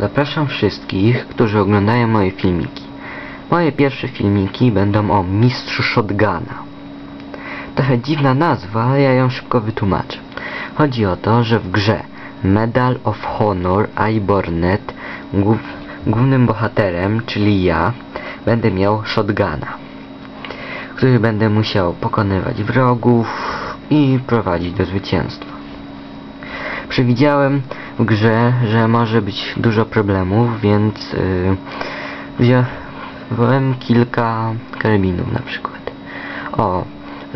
Zapraszam wszystkich, którzy oglądają moje filmiki. Moje pierwsze filmiki będą o mistrzu shotguna. Trochę dziwna nazwa, ale ja ją szybko wytłumaczę. Chodzi o to, że w grze Medal of Honor Ibornet głów, głównym bohaterem, czyli ja, będę miał shotguna, który będę musiał pokonywać wrogów i prowadzić do zwycięstwa. Przewidziałem grze, że może być dużo problemów, więc yy, wziąłem kilka karabinów na przykład. O,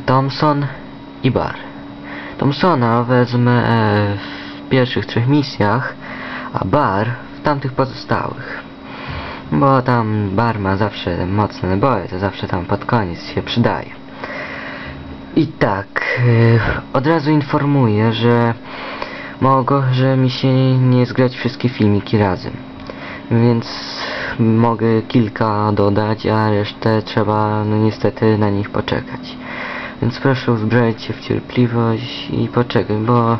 Thompson i Bar. Thompsona wezmę e, w pierwszych trzech misjach, a Bar w tamtych pozostałych. Bo tam Bar ma zawsze mocne naboje, to zawsze tam pod koniec się przydaje. I tak, yy, od razu informuję, że może mi się nie zgrać wszystkie filmiki razem. Więc mogę kilka dodać, a resztę trzeba no niestety na nich poczekać. Więc proszę uzbroić się w cierpliwość i poczekać, bo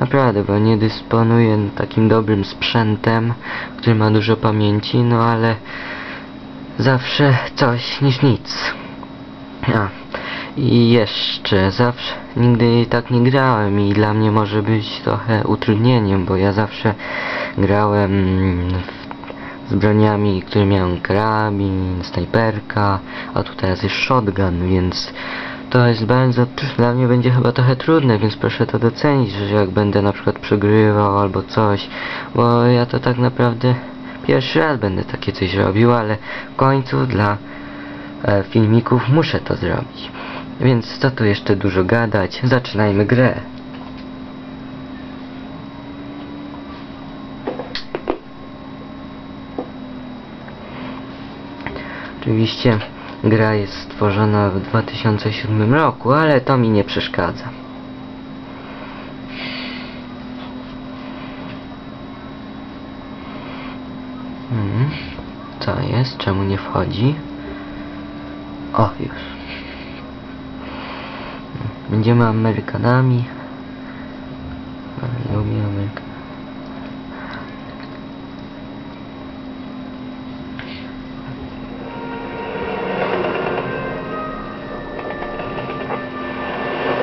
naprawdę, bo nie dysponuję takim dobrym sprzętem, który ma dużo pamięci, no ale zawsze coś niż nic. I jeszcze, zawsze, nigdy tak nie grałem i dla mnie może być trochę utrudnieniem, bo ja zawsze grałem w, z broniami, które miałem karabin, snajperka, a tutaj jest shotgun, więc to jest bardzo, dla mnie będzie chyba trochę trudne, więc proszę to docenić, że jak będę na przykład przegrywał albo coś, bo ja to tak naprawdę pierwszy raz będę takie coś robił, ale w końcu dla e, filmików muszę to zrobić. Więc co tu jeszcze dużo gadać, zaczynajmy grę. Oczywiście gra jest stworzona w 2007 roku, ale to mi nie przeszkadza. Hmm. Co jest? Czemu nie wchodzi? O, już. Będziemy Amerykanami. Ale lubię Amerykę.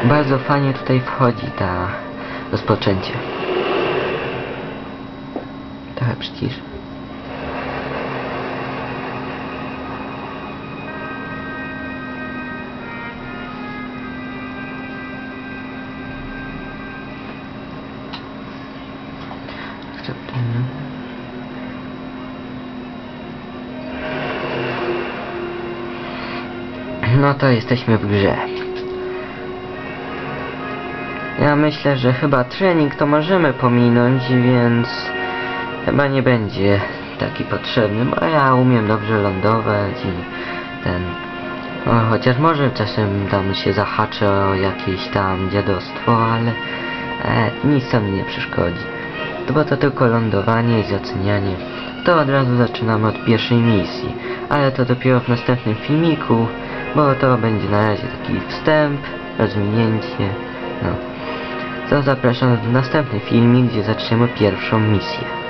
Bardzo fajnie tutaj wchodzi ta rozpoczęcie. Trochę przycisz. No to jesteśmy w grze. Ja myślę, że chyba trening to możemy pominąć, więc chyba nie będzie taki potrzebny, bo ja umiem dobrze lądować i ten... O, chociaż może czasem tam się zahaczę o jakieś tam dziadostwo, ale e, nic to mi nie przeszkodzi. Bo to tylko lądowanie i ocenianie. To od razu zaczynamy od pierwszej misji, ale to dopiero w następnym filmiku, bo to będzie na razie taki wstęp, rozwinięcie, no. To zapraszam na następny filmik, gdzie zaczniemy pierwszą misję.